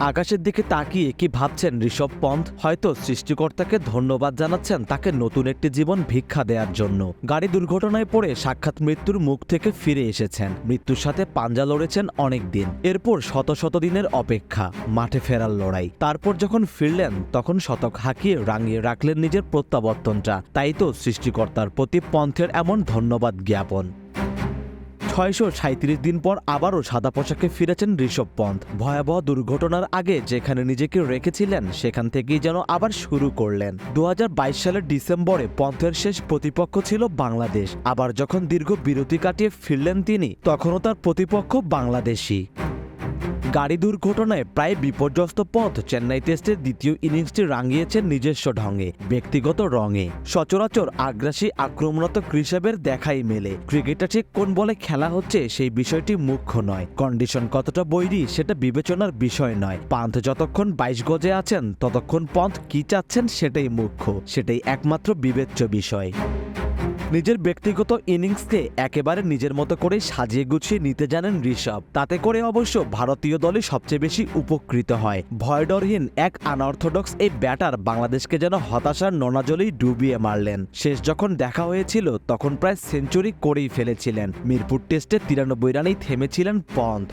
আকাশের দিকে তাকিয়ে কি ভাবছেন ঋষভ পন্থ? হয়তো সৃষ্টিকর্তাকে ধন্যবাদ জানাচ্ছেন তাকে নতুন একটি জীবন ভিক্ষা দেওয়ার জন্য। গাড়ি দুর্ঘটনায় পড়ে সাক্ষাৎ মৃত্যুর মুখ থেকে ফিরে এসেছেন। মৃত্যুর সাথে পাঞ্জা লড়েছেন অনেক দিন। এরপর শত শত দিনের অপেক্ষা, মাঠে ফেরার লড়াই। তারপর যখন ফিরলেন, তখন শতক হাঁকিয়ে রাঙিয়ে রাখলেন নিজের প্রত্যাবর্তনটা। তাই তো সৃষ্টিকর্তার প্রতি পন্থের এমন ধন্যবাদ জ্ঞাপন। ছয়শো সাঁত্রিশ দিন পর আবারও সাদা পোশাকে ফিরেছেন ঋষভ পন্থ। ভয়াবহ দুর্ঘটনার আগে যেখানে নিজেকে রেখেছিলেন, সেখান থেকেই যেন আবার শুরু করলেন। দু হাজার বাইশ সালের ডিসেম্বরে পন্থের শেষ প্রতিপক্ষ ছিল বাংলাদেশ। আবার যখন দীর্ঘ বিরতি কাটিয়ে ফিরলেন তিনি, তখনও তার প্রতিপক্ষ বাংলাদেশি গাড়ি দুর্ঘটনায় প্রায় বিপর্যস্ত পথ চেন্নাই টেস্টের দ্বিতীয় ইনিংসটি রাঙিয়েছেন নিজস্ব ঢঙে, ব্যক্তিগত রঙে। সচরাচর আগ্রাসী আক্রমণাত্মক হিসেবের দেখাই মেলে। ক্রিকেটটা ঠিক কোন বলে খেলা হচ্ছে সেই বিষয়টি মুখ্য নয়। কন্ডিশন কতটা বৈরী সেটা বিবেচনার বিষয় নয়। পান্থ যতক্ষণ বাইশ গজে আছেন, ততক্ষণ পন্থ কি চাচ্ছেন সেটাই মুখ্য। সেটাই একমাত্র বিবেচ্য বিষয়। নিজের ব্যক্তিগত ইনিংসকে একেবারে নিজের মতো করে সাজিয়ে গুছিয়ে নিতে জানেন ঋষভ। তাতে করে অবশ্য ভারতীয় দলই সবচেয়ে বেশি উপকৃত হয়। ভয়ডরহীন এক আনঅর্থোডক্স এই ব্যাটার বাংলাদেশকে যেন হতাশার নোনাজলেই ডুবিয়ে মারলেন। শেষ যখন দেখা হয়েছিল, তখন প্রায় সেঞ্চুরি করেই ফেলেছিলেন। মিরপুর টেস্টে তিরানব্বই রানেই থেমেছিলেন পন্থ।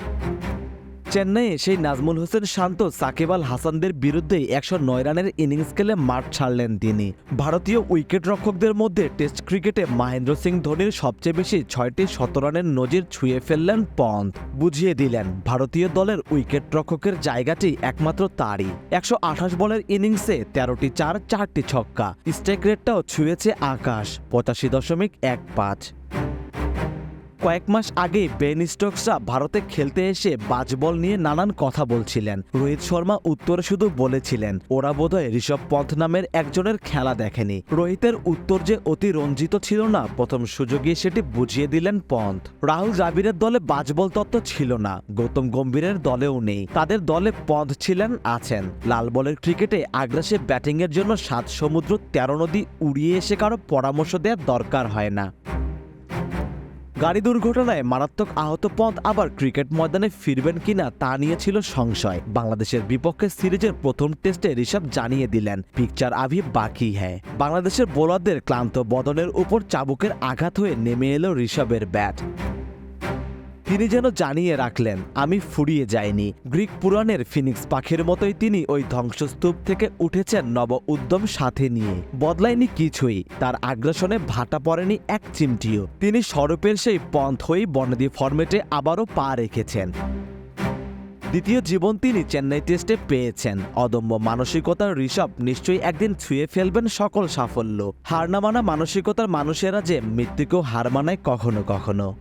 চেন্নাইয়ে সেই নাজমুল হোসেন শান্ত, সাকিব আল হাসানদের বিরুদ্ধেই একশো নয় রানের ইনিংস খেলে মাঠ ছাড়লেন তিনি। ভারতীয় উইকেট রক্ষকদের মধ্যে টেস্ট ক্রিকেটে মহেন্দ্র সিং ধোনির সবচেয়ে বেশি ছয়টি শত রানের নজির ছুঁয়ে ফেললেন পন্থ। বুঝিয়ে দিলেন, ভারতীয় দলের উইকেট রক্ষকের জায়গাটি একমাত্র তারই। একশো আঠাশ বলের ইনিংসে তেরোটি চার, চারটি ছক্কা। স্ট্রাইক রেটটাও ছুঁয়েছে আকাশ, পঁচাশি দশমিক এক পাঁচ। কয়েক মাস আগে বেন স্টোকসরা ভারতে খেলতে এসে বাজবল নিয়ে নানান কথা বলছিলেন। রোহিত শর্মা উত্তরে শুধু বলেছিলেন, ওরা বোধহয় ঋষভ পন্থ নামের একজনের খেলা দেখেনি। রোহিতের উত্তর যে অতি রঞ্জিত ছিল না, প্রথম সুযোগে সেটি বুঝিয়ে দিলেন পন্থ। রাহুল দ্রাবিড়ের দলে বাজবল তত্ত্ব ছিল না, গৌতম গম্ভীরের দলেও নেই। তাদের দলে পন্থ ছিলেন, আছেন। লাল বলের ক্রিকেটে আগ্রাসী ব্যাটিংয়ের জন্য সাত সমুদ্র তেরো নদী উড়িয়ে এসে কারও পরামর্শ দেওয়ার দরকার হয় না। গাড়ি দুর্ঘটনায় মারাত্মক আহত পথ আবার ক্রিকেট ময়দানে ফিরবেন কিনা তা নিয়ে ছিল সংশয়। বাংলাদেশের বিপক্ষে সিরিজের প্রথম টেস্টে ঋষভ জানিয়ে দিলেন, পিকচার আভি বাকি হ্যায়। বাংলাদেশের বোলারদের ক্লান্ত বদনের উপর চাবুকের আঘাত হয়ে নেমে এলো ঋষভের ব্যাট। তিনি যেন জানিয়ে রাখলেন, আমি ফুরিয়ে যাইনি। গ্রিক পুরাণের ফিনিক্স পাখির মতোই তিনি ওই ধ্বংসস্তূপ থেকে উঠেছেন নব উদ্যম সাথে নিয়ে। বদলায়নি কিছুই, তার আগ্রাসনে ভাটা পড়েনি এক চিমটিও। তিনি স্বরূপের সেই পন্থ হয়েই বনদী ফরম্যাটে আবারও পা রেখেছেন। দ্বিতীয় জীবন তিনি চেন্নাই টেস্টে পেয়েছেন। অদম্য মানসিকতার ঋষভ নিশ্চয়ই একদিন ছুঁয়ে ফেলবেন সকল সাফল্য। হার না মানা মানসিকতার মানুষেরা যে মৃত্যুকেও হার মানায় কখনো কখনো।